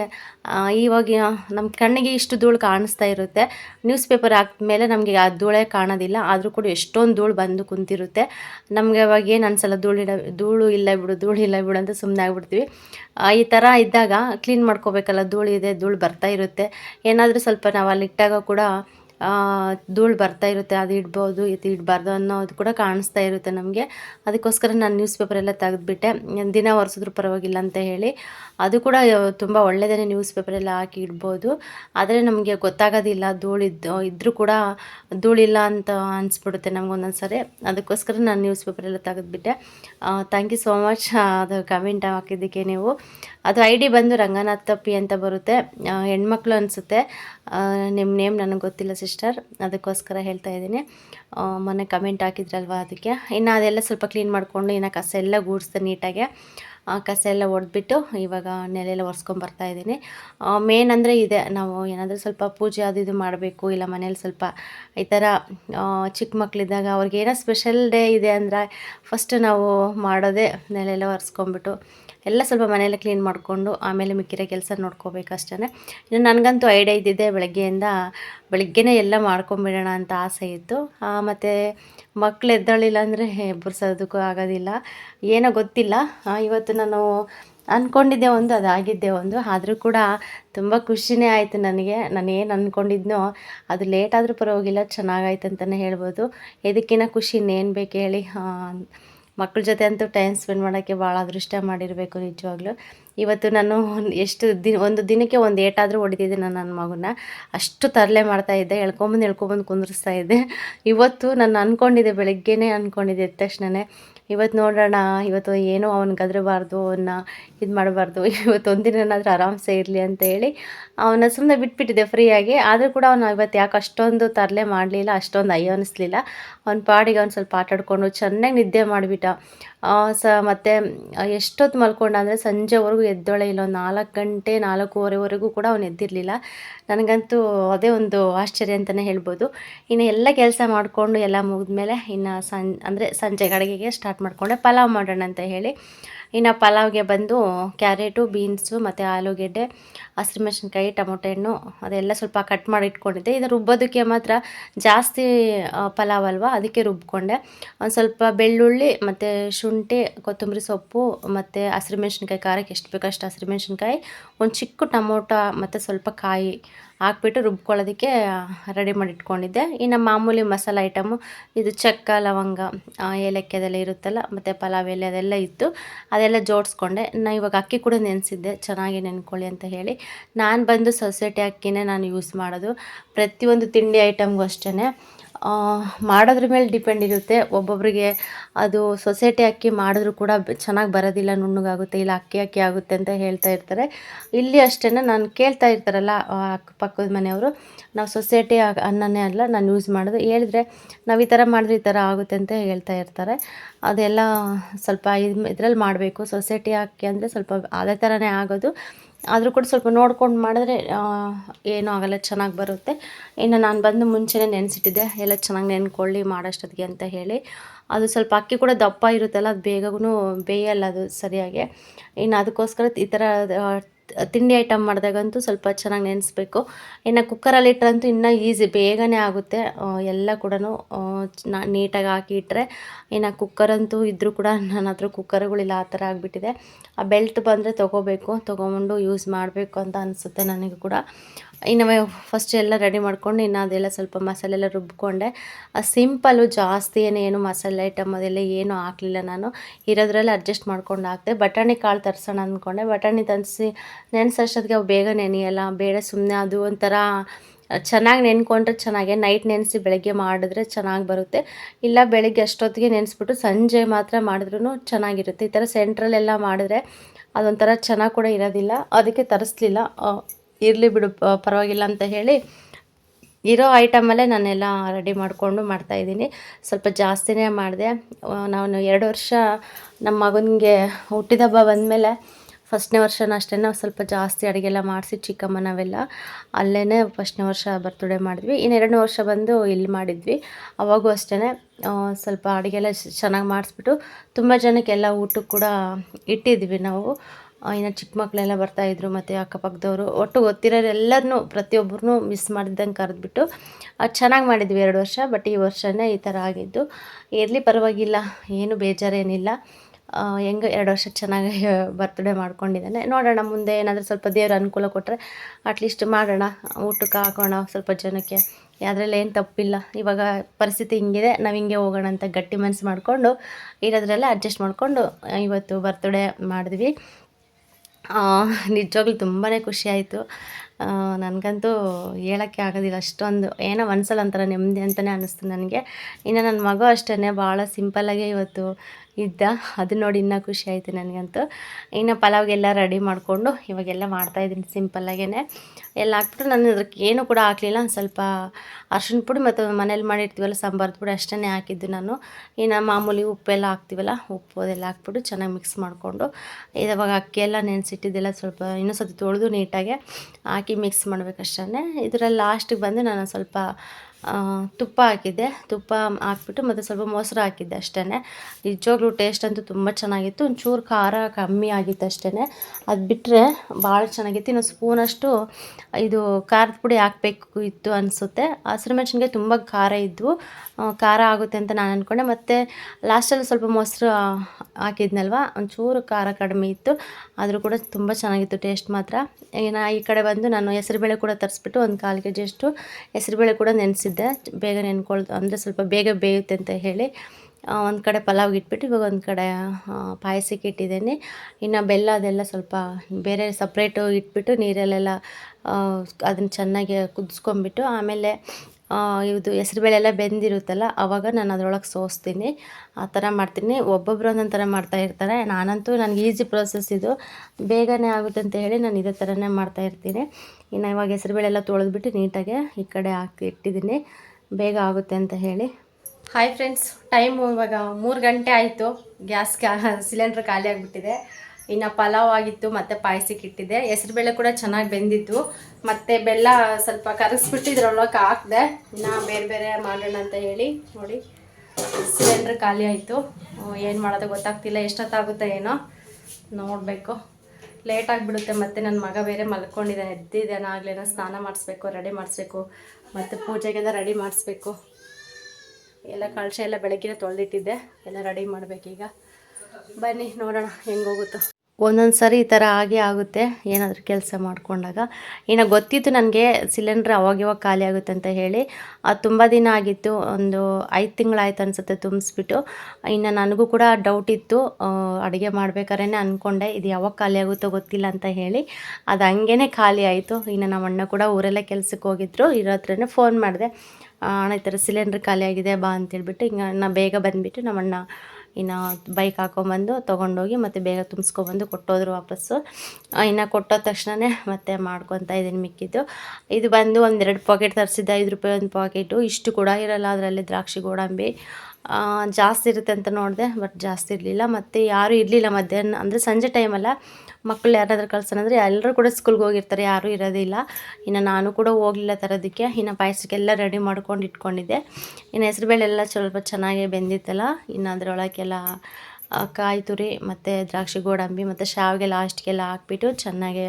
[SPEAKER 1] ಇವಾಗ ನಮ್ಮ ಕಣ್ಣಿಗೆ ಇಷ್ಟು ಧೂಳು ಕಾಣಿಸ್ತಾ ಇರುತ್ತೆ. ನ್ಯೂಸ್ ಪೇಪರ್ ಹಾಕಿದ್ಮೇಲೆ ನಮಗೆ ಆ ಧೂಳೇ ಕಾಣೋದಿಲ್ಲ. ಆದರೂ ಕೂಡ ಎಷ್ಟೊಂದು ಧೂಳು ಬಂದು ಕುಂತಿರುತ್ತೆ. ನಮಗೆ ಅವಾಗ ಏನು ಅನ್ಸಲ್ಲ ಇಡ ಧೂಳು ಇಲ್ಲ ಬಿಡು, ಧೂಳು ಇಲ್ಲ ಬಿಡು ಅಂತ ಸುಮ್ಮನೆ ಆಗ್ಬಿಡ್ತೀವಿ. ಈ ಥರ ಇದ್ದಾಗ ಕ್ಲೀನ್ ಮಾಡ್ಕೋಬೇಕಲ್ಲ, ಧೂಳು ಇದೆ, ಧೂಳು ಬರ್ತಾ ಇರುತ್ತೆ. ಏನಾದರೂ ಸ್ವಲ್ಪ ನಾವು ಅಲ್ಲಿಟ್ಟಾಗ ಕೂಡ ಧೂಳು ಬರ್ತಾ ಇರುತ್ತೆ, ಅದು ಇಡ್ಬೋದು, ಇದು ಇಡಬಾರ್ದು ಅನ್ನೋದು ಕೂಡ ಕಾಣಿಸ್ತಾ ಇರುತ್ತೆ ನಮಗೆ. ಅದಕ್ಕೋಸ್ಕರ ನಾನು ನ್ಯೂಸ್ ಪೇಪರ್ ಎಲ್ಲ ತೆಗೆದುಬಿಟ್ಟೆ. ದಿನ ಒರೆಸಿದ್ರು ಪರವಾಗಿಲ್ಲ ಅಂತ ಹೇಳಿ. ಅದು ಕೂಡ ತುಂಬ ಒಳ್ಳೆಯದೇ ನ್ಯೂಸ್ ಪೇಪರ್ ಎಲ್ಲ ಹಾಕಿ ಇಡ್ಬೋದು. ಆದರೆ ನಮಗೆ ಗೊತ್ತಾಗೋದಿಲ್ಲ ಧೂಳಿದ್ದು ಇದ್ದರೂ ಕೂಡ ಧೂಳಿಲ್ಲ ಅಂತ ಅನಿಸ್ಬಿಡುತ್ತೆ ನಮ್ಗೆ ಒಂದೊಂದು ಸರಿ ಅದಕ್ಕೋಸ್ಕರ ನಾನು ನ್ಯೂಸ್ ಪೇಪರ್ ತೆಗೆದುಬಿಟ್ಟೆ. ತೆಗೆದ್ಬಿಟ್ಟೆ ಥ್ಯಾಂಕ್ ಯು ಸೋ ಮಚ್ ಅದು ಕಮೆಂಟ್ ಹಾಕಿದ್ದಕ್ಕೆ ನೀವು. ಅದು ಐ ಡಿ ಬಂದು ರಂಗನಾಥ್ ತಪ್ಪಿ ಅಂತ ಬರುತ್ತೆ. ಹೆಣ್ಮಕ್ಳು ಅನಿಸುತ್ತೆ. ನಿಮ್ಮ ನೇಮ್ ನನಗೆ ಗೊತ್ತಿಲ್ಲ, ಸಿಸ್ಟರ್. ಅದಕ್ಕೋಸ್ಕರ ಹೇಳ್ತಾ ಇದ್ದೀನಿ. ಮೊನ್ನೆ ಕಮೆಂಟ್ ಹಾಕಿದ್ರಲ್ವ ಅದಕ್ಕೆ. ಇನ್ನು ಅದೆಲ್ಲ ಸ್ವಲ್ಪ ಕ್ಲೀನ್ ಮಾಡಿಕೊಂಡು ಇನ್ನು ಕಸ ಎಲ್ಲ ಗೂಡಿಸ್ದೆ ನೀಟಾಗೆ. ಕಸ ಎಲ್ಲ ಒಡೆದ್ಬಿಟ್ಟು ಇವಾಗ ನೆಲೆಲ್ಲ ಒರೆಸ್ಕೊಂಬರ್ತಾ ಇದ್ದೀನಿ. ಮೇನ್ ಅಂದರೆ ಇದೆ. ನಾವು ಏನಾದರೂ ಸ್ವಲ್ಪ ಪೂಜೆ ಅದು ಇದು ಮಾಡಬೇಕು, ಇಲ್ಲ ಮನೇಲಿ ಸ್ವಲ್ಪ ಈ ಥರ ಚಿಕ್ಕ ಮಕ್ಕಳಿದ್ದಾಗ ಅವ್ರಿಗೆ ಏನೋ ಸ್ಪೆಷಲ್ ಡೇ ಇದೆ ಅಂದರೆ ಫಸ್ಟ್ ನಾವು ಮಾಡೋದೇ ನೆಲೆಲ್ಲ ಒರೆಸ್ಕೊಂಬಿಟ್ಟು ಎಲ್ಲ ಸ್ವಲ್ಪ ಮನೆಯಲ್ಲೇ ಕ್ಲೀನ್ ಮಾಡಿಕೊಂಡು ಆಮೇಲೆ ಮಿಕ್ಕಿರೋ ಕೆಲಸ ನೋಡ್ಕೋಬೇಕು ಅಷ್ಟೇ ಇನ್ನು ನನಗಂತೂ ಐಡಿಯಾ ಇದ್ದಿದ್ದೆ ಬೆಳಗ್ಗೆಯಿಂದ ಬೆಳಗ್ಗೆನೇ ಎಲ್ಲ ಮಾಡ್ಕೊಂಬಿಡೋಣ ಅಂತ ಆಸೆ ಇತ್ತು. ಮತ್ತು ಮಕ್ಳು ಎದ್ದಳಿಲ್ಲ ಅಂದರೆ ಎಬ್ಬರ್ಸೋದಕ್ಕೂ ಆಗೋದಿಲ್ಲ. ಏನೋ ಗೊತ್ತಿಲ್ಲ. ಇವತ್ತು ನಾನು ಅಂದ್ಕೊಂಡಿದ್ದೆ ಒಂದು ಅದಾಗಿದ್ದೆ ಒಂದು. ಆದರೂ ಕೂಡ ತುಂಬ ಖುಷಿನೇ ಆಯಿತು ನನಗೆ. ನಾನು ಏನು ಅಂದ್ಕೊಂಡಿದ್ನೋ ಅದು ಲೇಟಾದರೂ ಪರವಾಗಿಲ್ಲ ಚೆನ್ನಾಗಾಯ್ತು ಅಂತಲೇ ಹೇಳ್ಬೋದು. ಇದಕ್ಕಿಂತ ಖುಷಿ ಇನ್ನೇನು ಬೇಕು ಹೇಳಿ? ಆ, ಮಕ್ಕಳ ಜೊತೆ ಅಂತೂ ಟೈಮ್ ಸ್ಪೆಂಡ್ ಮಾಡೋಕ್ಕೆ ಭಾಳ ಅದೃಷ್ಟ ಮಾಡಿರಬೇಕು ನಿಜವಾಗ್ಲೂ. ಇವತ್ತು ನಾನು ಎಷ್ಟು ದಿನ, ಒಂದು ದಿನಕ್ಕೆ ಒಂದು ಏಟಾದರೂ ಹೊಡಿತಿದ್ದೆ ನಾನು ನನ್ನ ಮಗನ. ಅಷ್ಟು ತರಲೆ ಮಾಡ್ತಾ ಇದ್ದೆ, ಎಳ್ಕೊಂಬಂದು ಎಳ್ಕೊಂಬಂದು ಕುಂದಿರಿಸ್ತಾ ಇದ್ದೆ. ಇವತ್ತು ನಾನು ಅಂದ್ಕೊಂಡಿದ್ದೆ ಬೆಳಗ್ಗೆನೇ ಅಂದ್ಕೊಂಡಿದ್ದೆ ಎದ್ದ ತಕ್ಷಣವೇ ಇವತ್ತು ನೋಡೋಣ, ಇವತ್ತು ಏನೋ ಅವ್ನು ಗದರಬಾರ್ದು, ಅವನ್ನ ಇದು ಮಾಡಬಾರ್ದು, ಇವತ್ತು ಒಂದಿನಾದ್ರೂ ಆರಾಮ್ಸೆ ಇರಲಿ ಅಂತ ಹೇಳಿ ಅವನ ಸುಮ್ಮನೆ ಬಿಟ್ಬಿಟ್ಟಿದೆ ಫ್ರೀಯಾಗಿ ಆದರೂ ಕೂಡ ಅವನು ಇವತ್ತು ಯಾಕೆ ಅಷ್ಟೊಂದು ತರಲೆ ಮಾಡಲಿಲ್ಲ, ಅಷ್ಟೊಂದು ಅಯ್ಯೋ ಅನ್ನಿಸ್ಲಿಲ್ಲ ಅವ್ನ ಪಾಡಿಗೆ ಅವ್ನು ಸ್ವಲ್ಪ ಆಟಾಡಿಕೊಂಡು ಚೆನ್ನಾಗಿ ನಿದ್ದೆ ಮಾಡಿಬಿಟ್ಟ. ಸ, ಮತ್ತು ಎಷ್ಟೊತ್ತು ಮಲ್ಕೊಂಡ ಅಂದರೆ ಸಂಜೆವರೆಗೂ ಎದ್ದೊಳೆ ಇಲ್ಲ. ಒಂದು ನಾಲ್ಕು ಗಂಟೆ, ನಾಲ್ಕೂವರೆವರೆಗೂ ಕೂಡ ಅವನು ಎದ್ದಿರಲಿಲ್ಲ. ನನಗಂತೂ ಅದೇ ಒಂದು ಆಶ್ಚರ್ಯ ಅಂತಲೇ ಹೇಳ್ಬೋದು. ಇನ್ನು ಎಲ್ಲ ಕೆಲಸ ಮಾಡಿಕೊಂಡು ಎಲ್ಲ ಮುಗಿದ್ಮೇಲೆ ಇನ್ನು ಸಂ, ಅಂದರೆ ಸಂಜೆ ಅಡುಗೆಗೆ ಸ್ಟಾರ್ಟ್ ಮಾಡಿಕೊಂಡೆ. ಪಲಾವ್ ಮಾಡೋಣ ಅಂತ ಹೇಳಿ. ಇನ್ನು ಪಲಾವ್ಗೆ ಬಂದು ಕ್ಯಾರೆಟು, ಬೀನ್ಸು ಮತ್ತು ಆಲೂಗೆಡ್ಡೆ ಹಸಿಮೆಣ್ಸಿನ್ಕಾಯಿ ಟೊಮೊಟೊ ಹಣ್ಣು ಅದೆಲ್ಲ ಸ್ವಲ್ಪ ಕಟ್ ಮಾಡಿ ಇಟ್ಕೊಂಡಿದ್ದೆ. ಇದು ರುಬ್ಬೋದಕ್ಕೆ ಮಾತ್ರ ಜಾಸ್ತಿ ಪಲಾವ್ ಅಲ್ವಾ, ಅದಕ್ಕೆ ರುಬ್ಕೊಂಡೆ. ಒಂದು ಸ್ವಲ್ಪ ಬೆಳ್ಳುಳ್ಳಿ ಮತ್ತು ಶುಂಠಿ, ಕೊತ್ತಂಬರಿ ಸೊಪ್ಪು ಮತ್ತು ಹಸಿಮೆಣ್ಸಿನ್ಕಾಯಿ ಖಾರಕ್ಕೆ ಎಷ್ಟು ಬೇಕೋ ಅಷ್ಟು ಹಸಿಮೆಣ್ಸಿನ್ಕಾಯಿ ಒಂದು ಚಿಕ್ಕ ಟೊಮೊಟೊ ಮತ್ತು ಸ್ವಲ್ಪ ಕಾಯಿ ಹಾಕ್ಬಿಟ್ಟು ರುಬ್ಕೊಳ್ಳೋದಕ್ಕೆ ರೆಡಿ ಮಾಡಿ ಇಟ್ಕೊಂಡಿದ್ದೆ ಇನ್ನು ಮಾಮೂಲಿ ಮಸಾಲೆ ಐಟಮು ಇದು ಚಕ್ಕ ಲವಂಗ ಏಲಕ್ಕಿ ಅದೆಲ್ಲ ಇರುತ್ತಲ್ಲ, ಮತ್ತು ಪಲಾವ್ ಎಲೆ ಅದೆಲ್ಲ ಇತ್ತು. ಅದೆಲ್ಲ ಜೋಡಿಸ್ಕೊಂಡೆ. ನಾ ಇವಾಗ ಅಕ್ಕಿ ಕೂಡ ನೆನೆಸಿದ್ದೆ. ಚೆನ್ನಾಗಿ ನೆನ್ಕೊಳ್ಳಿ ಅಂತ ಹೇಳಿ. ನಾನು ಬಂದು ಸೊಸೈಟಿ ಅಕ್ಕಿನೇ ನಾನು ಯೂಸ್ ಮಾಡೋದು. ಪ್ರತಿಯೊಂದು ತಿಂಡಿ ಐಟಮ್ಗೂ ಅಷ್ಟೇ ಮಾಡೋದ್ರ ಮೇಲೆ ಡಿಪೆಂಡ್ ಇರುತ್ತೆ. ಒಬ್ಬೊಬ್ಬರಿಗೆ ಅದು ಸೊಸೈಟಿ ಅಕ್ಕಿ ಮಾಡಿದ್ರು ಕೂಡ ಚೆನ್ನಾಗಿ ಬರೋದಿಲ್ಲ, ನುಣ್ಣಗಾಗುತ್ತೆ, ಇಲ್ಲ ಅಕ್ಕಿ ಅಕ್ಕಿ ಆಗುತ್ತೆ ಅಂತ ಹೇಳ್ತಾ ಇರ್ತಾರೆ. ಇಲ್ಲಿ ಅಷ್ಟೇ ನಾನು ಕೇಳ್ತಾ ಇರ್ತಾರಲ್ಲ ಅಕ್ಕ ಅಕ್ಕಪಕ್ಕದ ಮನೆಯವರು, ನಾವು ಸೊಸೈಟಿ ಅನ್ನನೇ ಅಲ್ಲ, ನಾನು ಯೂಸ್ ಮಾಡೋದು. ಹೇಳಿದ್ರೆ ನಾವು ಈ ಥರ ಮಾಡಿದ್ರೆ ಈ ಥರ ಆಗುತ್ತೆ ಅಂತ ಹೇಳ್ತಾ ಇರ್ತಾರೆ. ಅದೆಲ್ಲ ಸ್ವಲ್ಪ ಇದ್ರಲ್ಲಿ ಮಾಡಬೇಕು. ಸೊಸೈಟಿ ಅಕ್ಕಿ ಅಂದರೆ ಸ್ವಲ್ಪ ಅದೇ ಥರನೇ ಆಗೋದು. ಆದರೂ ಕೂಡ ಸ್ವಲ್ಪ ನೋಡ್ಕೊಂಡು ಮಾಡಿದ್ರೆ ಏನೂ ಆಗಲ್ಲ, ಚೆನ್ನಾಗಿ ಬರುತ್ತೆ. ಇನ್ನು ನಾನು ಬಂದು ಮುಂಚೆನೇ ನೆನೆಸಿಟ್ಟಿದ್ದೆ, ಎಲ್ಲ ಚೆನ್ನಾಗಿ ನೆನ್ಕೊಳ್ಳಿ ಮಾಡೋಷ್ಟೊತ್ತಿಗೆ ಅಂತ ಹೇಳಿ. ಅದು ಸ್ವಲ್ಪ ಅಕ್ಕಿ ಕೂಡ ದಪ್ಪ ಇರುತ್ತಲ್ಲ, ಅದು ಬೇಗನೂ ಬೇಯಲ್ಲ ಅದು ಸರಿಯಾಗಿ. ಇನ್ನು ಅದಕ್ಕೋಸ್ಕರ ಈ ಥರ ತಿಂಡಿ ಐಟಮ್ ಮಾಡಿದಾಗಂತೂ ಸ್ವಲ್ಪ ಚೆನ್ನಾಗಿ ನೆನೆಸ್ಬೇಕು. ಇನ್ನು ಕುಕ್ಕರಲ್ಲಿ ಇಟ್ಟರಂತೂ ಇನ್ನೂ ಈಸಿ ಬೇಗನೆ ಆಗುತ್ತೆ. ಎಲ್ಲ ಕೂಡ ನೀಟಾಗಿ ಹಾಕಿ ಇಟ್ಟರೆ ಇನ್ನು ಕುಕ್ಕರಂತೂ ಇದ್ದರೂ ಕೂಡ ನನ್ನ ಹತ್ರ ಕುಕ್ಕರ್ಗಳಿಲ್ಲ ಆ ಥರ ಆಗಿಬಿಟ್ಟಿದೆ. ಆ ಬೆಲ್ಟ್ ಬಂದರೆ ತೊಗೋಬೇಕು ತೊಗೊಂಡು ಯೂಸ್ ಮಾಡಬೇಕು ಅಂತ ಅನಿಸುತ್ತೆ ನನಗೆ ಕೂಡ. ಇನ್ನು ಫಸ್ಟ್ ಎಲ್ಲ ರೆಡಿ ಮಾಡ್ಕೊಂಡು ಇನ್ನು ಅದೆಲ್ಲ ಸ್ವಲ್ಪ ಮಸಾಲೆ ಎಲ್ಲ ರುಬ್ಕೊಂಡೆ. ಸಿಂಪಲ್ಲು ಜಾಸ್ತಿ ಏನೇನು ಮಸಾಲೆ ಐಟಮ್ ಅದೆಲ್ಲ ಏನೂ ಹಾಕಲಿಲ್ಲ ನಾನು. ಇರೋದ್ರಲ್ಲಿ ಅಡ್ಜಸ್ಟ್ ಮಾಡ್ಕೊಂಡು ಹಾಕಿದೆ. ಬಟಾಣಿ ಕಾಳು ತರ್ಸೋಣ ಅಂದ್ಕೊಂಡೆ ಬಟಾಣಿ ತರಿಸಿ ನೆನೆಸೋಷ್ಟೊತ್ತಿಗೆ ಅವು ಬೇಗ ನೆನೆಯಲ್ಲ. ಬೇಡ ಸುಮ್ಮನೆ ಅದು ಒಂಥರ ಚೆನ್ನಾಗಿ ನೆನ್ಕೊಂಡ್ರೆ ಚೆನ್ನಾಗೆ. ನೈಟ್ ನೆನೆಸಿ ಬೆಳಗ್ಗೆ ಮಾಡಿದ್ರೆ ಚೆನ್ನಾಗಿ ಬರುತ್ತೆ. ಇಲ್ಲ ಬೆಳಗ್ಗೆ ಅಷ್ಟೊತ್ತಿಗೆ ನೆನೆಸ್ಬಿಟ್ಟು ಸಂಜೆ ಮಾತ್ರ ಮಾಡಿದ್ರೂ ಚೆನ್ನಾಗಿರುತ್ತೆ. ಈ ಥರ ಸೆಂಟ್ರಲ್ಲೆಲ್ಲ ಮಾಡಿದ್ರೆ ಅದೊಂಥರ ಚೆನ್ನಾಗಿ ಕೂಡ ಇರೋದಿಲ್ಲ. ಅದಕ್ಕೆ ತರಿಸ್ಲಿಲ್ಲ. ಇರಲಿ ಬಿಡು ಪರವಾಗಿಲ್ಲ ಅಂತ ಹೇಳಿ ಇರೋ ಐಟಮಲ್ಲೇ ನಾನೆಲ್ಲ ರೆಡಿ ಮಾಡಿಕೊಂಡು ಮಾಡ್ತಾಯಿದ್ದೀನಿ ಸ್ವಲ್ಪ ಜಾಸ್ತಿನೇ ಮಾಡಿದೆ. ನಾನು ಎರಡು ವರ್ಷ ನಮ್ಮ ಮಗನಿಗೆ ಹುಟ್ಟಿದ ಹಬ್ಬ ಬಂದಮೇಲೆ ಫಸ್ಟ್ನೇ ವರ್ಷನ ಅಷ್ಟೇ ನಾವು ಸ್ವಲ್ಪ ಜಾಸ್ತಿ ಅಡುಗೆ ಎಲ್ಲ ಮಾಡಿಸಿ ಚಿಕ್ಕಮ್ಮ ನಾವೆಲ್ಲ ಅಲ್ಲೇ ಫಸ್ಟ್ನೇ ವರ್ಷ ಬರ್ತ್ಡೇ ಮಾಡಿದ್ವಿ. ಇನ್ನು ಎರಡನೇ ವರ್ಷ ಬಂದು ಇಲ್ಲಿ ಮಾಡಿದ್ವಿ. ಅವಾಗೂ ಅಷ್ಟೇ ಸ್ವಲ್ಪ ಅಡುಗೆ ಎಲ್ಲ ಚೆನ್ನಾಗಿ ಮಾಡಿಸ್ಬಿಟ್ಟು ತುಂಬ ಜನಕ್ಕೆಲ್ಲ ಊಟಕ್ಕೆ ಕೂಡ ಇಟ್ಟಿದ್ವಿ ನಾವು. ಇನ್ನು ಚಿಕ್ಕ ಮಕ್ಕಳೆಲ್ಲ ಬರ್ತಾಯಿದ್ರು ಮತ್ತು ಅಕ್ಕಪಕ್ಕದವರು. ಒಟ್ಟು ಗೊತ್ತಿರೋರು ಎಲ್ಲರನ್ನೂ ಪ್ರತಿಯೊಬ್ಬರನ್ನೂ ಮಿಸ್ ಮಾಡಿದ್ದಂಗೆ ಕರೆದ್ಬಿಟ್ಟು ಅದು ಚೆನ್ನಾಗಿ ಮಾಡಿದ್ವಿ ಎರಡು ವರ್ಷ ಬಟ್ ಈ ವರ್ಷನೇ ಈ ಥರ ಆಗಿದ್ದು. ಇರಲಿ ಪರವಾಗಿಲ್ಲ, ಏನು ಬೇಜಾರೇನಿಲ್ಲ. ಹೆಂಗೆ ಎರಡು ವರ್ಷ ಚೆನ್ನಾಗಿ ಬರ್ತ್ಡೇ ಮಾಡ್ಕೊಂಡಿದ್ದಾನೆ. ನೋಡೋಣ, ಮುಂದೆ ಏನಾದರೂ ಸ್ವಲ್ಪ ದೇವ್ರ ಅನುಕೂಲ ಕೊಟ್ಟರೆ ಅಟ್ಲೀಸ್ಟ್ ಮಾಡೋಣ. ಊಟಕ್ಕೆ ಹಾಕೋಣ ಸ್ವಲ್ಪ ಜನಕ್ಕೆ. ಅದರಲ್ಲಿ ಏನು ತಪ್ಪಿಲ್ಲ. ಇವಾಗ ಪರಿಸ್ಥಿತಿ ಹಿಂಗಿದೆ, ನಾವು ಹಿಂಗೆ ಹೋಗೋಣ ಅಂತ ಗಟ್ಟಿ ಮನಸ್ಸು ಮಾಡಿಕೊಂಡು, ಇರೋದ್ರಲ್ಲೇ ಅಡ್ಜಸ್ಟ್ ಮಾಡಿಕೊಂಡು, ಇವತ್ತು ಬರ್ತ್ಡೇ ಮಾಡಿದ್ವಿ. ನಿಜವಾಗ್ಲೂ ತುಂಬಾ ಖುಷಿ ಆಯಿತು. ನನಗಂತೂ ಹೇಳೋಕ್ಕೆ ಆಗೋದಿಲ್ಲ, ಅಷ್ಟೊಂದು ಏನೋ ಒಂದ್ಸಲ ಒಂಥರ ನೆಮ್ಮದಿ ಅಂತಲೇ ಅನ್ನಿಸ್ತು ನನಗೆ. ಇನ್ನು ನನ್ನ ಮಗು ಅಷ್ಟೇ ಭಾಳ ಸಿಂಪಲ್ಲಾಗೇ ಇವತ್ತು ಇದ್ದ. ಅದು ನೋಡಿ ಇನ್ನೂ ಖುಷಿ ಆಯಿತು ನನಗಂತೂ. ಇನ್ನು ಪಲಾವ್ಗೆಲ್ಲ ರೆಡಿ ಮಾಡಿಕೊಂಡು ಇವಾಗೆಲ್ಲ ಮಾಡ್ತಾಯಿದ್ದೀನಿ ಸಿಂಪಲ್ಲಾಗೇ ಎಲ್ಲ ಹಾಕ್ಬಿಟ್ಟು ನಾನು ಅದಕ್ಕೆ ಏನೂ ಕೂಡ ಹಾಕಲಿಲ್ಲ. ಸ್ವಲ್ಪ ಅರ್ಶಿನ ಪುಡಿ ಮತ್ತು ಮನೇಲಿ ಮಾಡಿರ್ತೀವಲ್ಲ ಸಾಂಬಾರ್ದು ಪುಡಿ ಅಷ್ಟೇ ಹಾಕಿದ್ದು ನಾನು. ಇನ್ನು ಮಾಮೂಲಿ ಉಪ್ಪೆಲ್ಲ ಹಾಕ್ತೀವಲ್ಲ, ಉಪ್ಪು ಅದೆಲ್ಲ ಹಾಕ್ಬಿಟ್ಟು ಚೆನ್ನಾಗಿ ಮಿಕ್ಸ್ ಮಾಡಿಕೊಂಡು. ಇವಾಗ ಅಕ್ಕಿ ಎಲ್ಲ ನೆನೆಸಿಟ್ಟಿದ್ದೆಲ್ಲ ಸ್ವಲ್ಪ ಇನ್ನೂ ಸತಿ ತೊಳೆದು ನೀಟಾಗೆ ಹಾಕಿ ಮಿಕ್ಸ್ ಮಾಡಬೇಕಷ್ಟೇ ಇದರಲ್ಲಿ ಲಾಸ್ಟಿಗೆ ಬಂದು ನಾನು ಸ್ವಲ್ಪ ತುಪ್ಪ ಹಾಕಿದ್ದೆ. ತುಪ್ಪ ಹಾಕ್ಬಿಟ್ಟು ಮತ್ತು ಸ್ವಲ್ಪ ಮೊಸರು ಹಾಕಿದ್ದೆ ಅಷ್ಟೇ ನಿಜವಾಗ್ಲೂ ಟೇಸ್ಟ್ ಅಂತೂ ತುಂಬ ಚೆನ್ನಾಗಿತ್ತು. ಒಂಚೂರು ಖಾರ ಕಮ್ಮಿ ಆಗಿತ್ತು ಅಷ್ಟೇ ಅದು ಬಿಟ್ಟರೆ ಭಾಳ ಚೆನ್ನಾಗಿತ್ತು. ಇನ್ನು ಸ್ಪೂನಷ್ಟು ಇದು ಖಾರದ ಪುಡಿ ಹಾಕಬೇಕು ಇತ್ತು ಅನಿಸುತ್ತೆ. ಹಸಿರು ಮೆಣಸಿನ್ಕಾಯಿ ತುಂಬ ಖಾರ ಇದ್ವು. ಖಾರ ಆಗುತ್ತೆ ಅಂತ ನಾನು ಅಂದ್ಕೊಂಡೆ ಮತ್ತು ಲಾಸ್ಟಲ್ಲಿ ಸ್ವಲ್ಪ ಮೊಸರು ಹಾಕಿದ್ನಲ್ವ? ಒಂಚೂರು ಖಾರ ಕಡಿಮೆ ಇತ್ತು. ಆದರೂ ಕೂಡ ತುಂಬ ಚೆನ್ನಾಗಿತ್ತು ಟೇಸ್ಟ್ ಮಾತ್ರ. ಏನ ಈ ಕಡೆ ಬಂದು ನಾನು ಹೆಸರುಬೇಳೆ ಕೂಡ ತರಿಸ್ಬಿಟ್ಟು ಒಂದು ಕಾಲು ಕೆ ಜಿಯಷ್ಟು ಹೆಸರುಬೇಳೆ ಕೂಡ ನೆನೆಸಿದ್ದೆ ಬೇಗ ನೆನ್ಕೊಳ್, ಅಂದರೆ ಸ್ವಲ್ಪ ಬೇಗ ಬೇಯುತ್ತೆ ಅಂತ ಹೇಳಿ ಒಂದು ಕಡೆ ಪಲಾವ್ಗೆ ಇಟ್ಬಿಟ್ಟು ಇವಾಗ ಒಂದು ಕಡೆ ಪಾಯಸಕ್ಕೆ ಇಟ್ಟಿದ್ದೇನೆ. ಇನ್ನು ಬೆಲ್ಲ ಅದೆಲ್ಲ ಸ್ವಲ್ಪ ಬೇರೆ ಸಪ್ರೇಟು ಇಟ್ಬಿಟ್ಟು ನೀರಲ್ಲೆಲ್ಲ ಅದನ್ನು ಚೆನ್ನಾಗಿ ಕುದಿಸ್ಕೊಂಬಿಟ್ಟು ಆಮೇಲೆ ಇದು ಹೆಸರುಬೇಳೆ ಎಲ್ಲ ಬೆಂದಿರುತ್ತಲ್ಲ ಆವಾಗ ನಾನು ಅದರೊಳಗೆ ಸೋಸ್ತೀನಿ. ಆ ಥರ ಮಾಡ್ತೀನಿ. ಒಬ್ಬೊಬ್ರು ಒಂದೊಂದು ಥರ ಮಾಡ್ತಾ ಇರ್ತಾರೆ. ನಾನಂತೂ ನನಗೆ ಈಸಿ ಪ್ರೋಸೆಸ್ ಇದು. ಬೇಗನೆ ಆಗುತ್ತೆ ಅಂತ ಹೇಳಿ ನಾನು ಇದೇ ಥರನೇ ಮಾಡ್ತಾ ಇರ್ತೀನಿ. ಇನ್ನು ಇವಾಗ ಹೆಸರುಬೇಳೆ ಎಲ್ಲ ತೊಳೆದ್ಬಿಟ್ಟು ನೀಟಾಗಿ ಈ ಕಡೆ ಹಾಕಿ ಇಟ್ಟಿದ್ದೀನಿ. ಬೇಗ ಆಗುತ್ತೆ ಅಂತ ಹೇಳಿ. ಹಾಯ್ ಫ್ರೆಂಡ್ಸ್ ಟೈಮು ಇವಾಗ ಮೂರು ಗಂಟೆ ಆಯಿತು. ಗ್ಯಾಸ್ ಕ್ಯಾ ಸಿಲಿಂಡ್ರ್ ಖಾಲಿ ಆಗಿಬಿಟ್ಟಿದೆ. ಇನ್ನು ಪಲಾವ್ ಆಗಿತ್ತು, ಮತ್ತು ಪಾಯಸಕ್ಕೆ ಇಟ್ಟಿದ್ದೆ. ಹೆಸರುಬೇಳೆ ಕೂಡ ಚೆನ್ನಾಗಿ ಬೆಂದಿತ್ತು. ಮತ್ತು ಬೆಲ್ಲ ಸ್ವಲ್ಪ ಕರಗಿಸ್ಬಿಟ್ಟು ಇದ್ರೊಳಗೆ ಹಾಕಿದೆ. ಇನ್ನು ಬೇರೆ ಬೇರೆ ಮಾಡೋಣ ಅಂತ ಹೇಳಿ. ನೋಡಿ, ಸಿಲಿಂಡ್ರ್ ಖಾಲಿ ಆಯಿತು. ಏನು ಮಾಡೋದು ಗೊತ್ತಾಗ್ತಿಲ್ಲ, ಎಷ್ಟೊತ್ತಾಗುತ್ತೆ ಏನೋ ನೋಡಬೇಕು. ಲೇಟ್ ಆಗಿಬಿಡುತ್ತೆ, ಮತ್ತು ನನ್ನ ಮಗ ಬೇರೆ ಮಲ್ಕೊಂಡಿದ್ದಾನೆ ಎದ್ದಿದ್ದಾನೆ ಆಗ್ಲೇನೋ ಸ್ನಾನ ಮಾಡಿಸ್ಬೇಕು, ರೆಡಿ ಮಾಡಿಸ್ಬೇಕು, ಮತ್ತು ಪೂಜೆಗೆಲ್ಲ ರೆಡಿ ಮಾಡಿಸ್ಬೇಕು. ಎಲ್ಲ ಕಳಶ ಎಲ್ಲ ಬೆಳಗ್ಗೆ ತೊಳೆದಿಟ್ಟಿದ್ದೆ, ಎಲ್ಲ ರೆಡಿ ಮಾಡಬೇಕೀಗ. ಬನ್ನಿ, ನೋಡೋಣ, ಹೆಂಗೆ ಹೋಗುತ್ತೋ. ಒಂದೊಂದು ಸರಿ ಈ ಥರ ಆಗೇ ಆಗುತ್ತೆ, ಏನಾದರೂ ಕೆಲಸ ಮಾಡಿಕೊಂಡಾಗ. ಇನ್ನು ಗೊತ್ತಿತ್ತು ನನಗೆ, ಸಿಲಿಂಡ್ರ್ ಅವಾಗಿವಾಗ ಖಾಲಿ ಆಗುತ್ತೆ ಅಂತ ಹೇಳಿ. ಅದು ತುಂಬ ದಿನ ಆಗಿತ್ತು, ಒಂದು ಐದು ತಿಂಗಳಾಯ್ತು ಅನಿಸುತ್ತೆ ತುಂಬಿಸ್ಬಿಟ್ಟು. ಇನ್ನು ನನಗೂ ಕೂಡ ಡೌಟ್ ಇತ್ತು ಅಡುಗೆ ಮಾಡ್ಬೇಕಾದ್ರೆ ಅಂದ್ಕೊಂಡೆ ಇದು ಯಾವಾಗ ಖಾಲಿ ಆಗುತ್ತೋ ಗೊತ್ತಿಲ್ಲ ಅಂತ ಹೇಳಿ. ಅದು ಹಂಗೇ ಖಾಲಿ ಆಯಿತು. ಇನ್ನು ನಮ್ಮ ಅಣ್ಣ ಕೂಡ ಊರೆಲ್ಲ ಕೆಲಸಕ್ಕೆ ಹೋಗಿದ್ರು ಇರೋ ಹತ್ರನೇ ಫೋನ್ ಮಾಡಿದೆ. ಅಣ್ಣ ಈ ಥರ ಸಿಲಿಂಡ್ರ್ ಖಾಲಿ ಆಗಿದೆ, ಬಾ ಅಂತೇಳ್ಬಿಟ್ಟು ಹಿಂಗೆ ನಾ ಬೇಗ ಬಂದುಬಿಟ್ಟು ನಮ್ಮಣ್ಣ ಇನ್ನು ಬೈಕ್ ಹಾಕೊಂಬಂದು ತೊಗೊಂಡೋಗಿ ಮತ್ತು ಬೇಗ ತುಂಬಿಸ್ಕೊಬಂದು ಕೊಟ್ಟೋದ್ರು ವಾಪಸ್ಸು. ಇನ್ನು ಕೊಟ್ಟೋದ ತಕ್ಷಣವೇ ಮತ್ತೆ ಮಾಡ್ಕೊತಾ ಇದ್ದೀನಿ ಮಿಕ್ಕಿದ್ದು. ಇದು ಬಂದು ಒಂದೆರಡು ಪಾಕೆಟ್ ತರಿಸಿದ್ದೆ, ಐದು ರೂಪಾಯಿ ಒಂದು ಪಾಕೆಟು ಇಷ್ಟು ಕೂಡ ಇರಲ್ಲ, ಅದರಲ್ಲಿ ದ್ರಾಕ್ಷಿ ಗೋಡಂಬಿ. ಜಾಸ್ತಿ ಇರುತ್ತೆ ಅಂತ ನೋಡಿದೆ ಬಟ್ ಜಾಸ್ತಿ ಇರಲಿಲ್ಲ. ಮತ್ತು ಯಾರೂ ಇರಲಿಲ್ಲ ಮಧ್ಯಾಹ್ನ, ಅಂದರೆ ಸಂಜೆ ಟೈಮಲ್ಲ ಮಕ್ಕಳು ಯಾರಾದರೂ ಕಳ್ಸೋಣ ಅಂದರೆ ಎಲ್ಲರೂ ಕೂಡ ಸ್ಕೂಲ್ಗೆ ಹೋಗಿರ್ತಾರೆ, ಯಾರೂ ಇರೋದಿಲ್ಲ ಇನ್ನು ನಾನು ಕೂಡ ಹೋಗಲಿಲ್ಲ ತರೋದಕ್ಕೆ, ಇನ್ನು ಪಾಯಸಕ್ಕೆಲ್ಲ ರೆಡಿ ಮಾಡ್ಕೊಂಡು ಇಟ್ಕೊಂಡಿದ್ದೆ. ಇನ್ನು ಹೆಸರುಬೇಳೆ ಎಲ್ಲ ಸ್ವಲ್ಪ ಚೆನ್ನಾಗಿ ಬೆಂದಿತ್ತಲ್ಲ, ಇನ್ನು ಅದರೊಳಗೆಲ್ಲ ಕಾಯಿ ತುರಿ, ಮತ್ತು ದ್ರಾಕ್ಷಿ ಗೋಡಂಬಿ, ಮತ್ತು ಶಾವಿಗೆ ಲಾಸ್ಟ್ಗೆಲ್ಲ ಹಾಕ್ಬಿಟ್ಟು ಚೆನ್ನಾಗಿ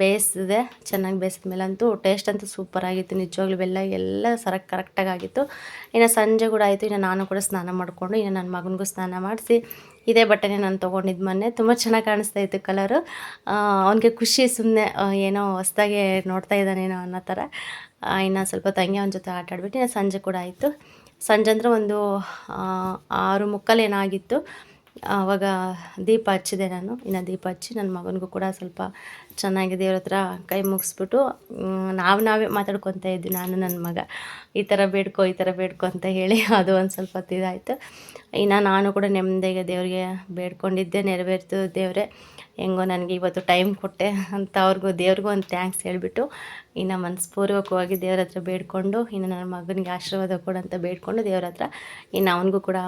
[SPEAKER 1] ಬೇಯಿಸಿದೆ ಚೆನ್ನಾಗಿ ಬೇಯಿಸಿದ ಅಂತೂ ಟೇಸ್ಟ್ ಅಂತೂ ಸೂಪರ್ ಆಗಿತ್ತು, ನಿಜವಾಗ್ಲೂ ಬೆಲ್ಲ ಎಲ್ಲ ಸರ ಕರೆಕ್ಟಾಗಿ ಆಗಿತ್ತು. ಇನ್ನು ಸಂಜೆ ಕೂಡ ಆಯಿತು, ಇನ್ನು ನಾನು ಕೂಡ ಸ್ನಾನ ಮಾಡಿಕೊಂಡು, ಇನ್ನು ನನ್ನ ಮಗನಿಗೂ ಸ್ನಾನ ಮಾಡಿಸಿ, ಇದೇ ಬಟ್ಟೆನೇ ನಾನು ತೊಗೊಂಡಿದ್ದು ಮೊನ್ನೆ. ತುಂಬ ಚೆನ್ನಾಗಿ ಕಾಣಿಸ್ತಾ ಇತ್ತು ಕಲರು ಅವನಿಗೆ ಖುಷಿ ಸುಮ್ಮನೆ ಏನೋ ಹೊಸ್ದಾಗೆ ನೋಡ್ತಾ ಇದ್ದಾನೇನೋ ಅನ್ನೋ ಥರ. ಇನ್ನು ಸ್ವಲ್ಪ ತಂಗಿ ಅವನ ಜೊತೆ ಆಟ ಆಡ್ಬಿಟ್ಟು ಇನ್ನು ಸಂಜೆ ಕೂಡ ಆಯಿತು. ಸಂಜೆ ಅಂದರೆ ಒಂದು ಆರು ಮುಕ್ಕಾಲು ಏನಾಗಿತ್ತು. ಆವಾಗ ದೀಪ ಹಚ್ಚಿದೆ ನಾನು. ಇನ್ನು ದೀಪ ಹಚ್ಚಿ ನನ್ನ ಮಗನಿಗೂ ಕೂಡ ಸ್ವಲ್ಪ ಚೆನ್ನಾಗಿ ದೇವ್ರ ಹತ್ರ ಕೈ ಮುಗಿಸ್ಬಿಟ್ಟು ನಾವು ನಾವೇ ಮಾತಾಡ್ಕೊತಾ ಇದ್ವಿ. ನಾನು ನನ್ನ ಮಗ. ಈ ಥರ ಬೇಡ್ಕೊ, ಈ ಥರ ಬೇಡ್ಕೊ ಅಂತ ಹೇಳಿ ಅದು ಒಂದು ಸ್ವಲ್ಪ ಹೊತ್ತು ಇದಾಯಿತು. ಇನ್ನು ನಾನು ಕೂಡ ನೆಮ್ಮದಿಗೆ ದೇವ್ರಿಗೆ ಬೇಡ್ಕೊಂಡಿದ್ದೆ, ನೆರವೇರ್ತು ದೇವರೇ. ಹೆಂಗೋ ನನಗೆ ಇವತ್ತು ಟೈಮ್ ಕೊಟ್ಟೆ ಅಂತ ಅವ್ರಿಗೂ, ದೇವ್ರಿಗೂ ಒಂದು ಥ್ಯಾಂಕ್ಸ್ ಹೇಳಿಬಿಟ್ಟು, ಇನ್ನು ಮನಸ್ಪೂರ್ವಕವಾಗಿ ದೇವ್ರ ಹತ್ರ ಬೇಡ್ಕೊಂಡು, ಇನ್ನು ನನ್ನ ಮಗನಿಗೆ ಆಶೀರ್ವಾದ ಕೊಡು ಅಂತ ಬೇಡ್ಕೊಂಡು ದೇವ್ರ ಹತ್ರ, ಇನ್ನು ಅವನಿಗೂ ಕೂಡ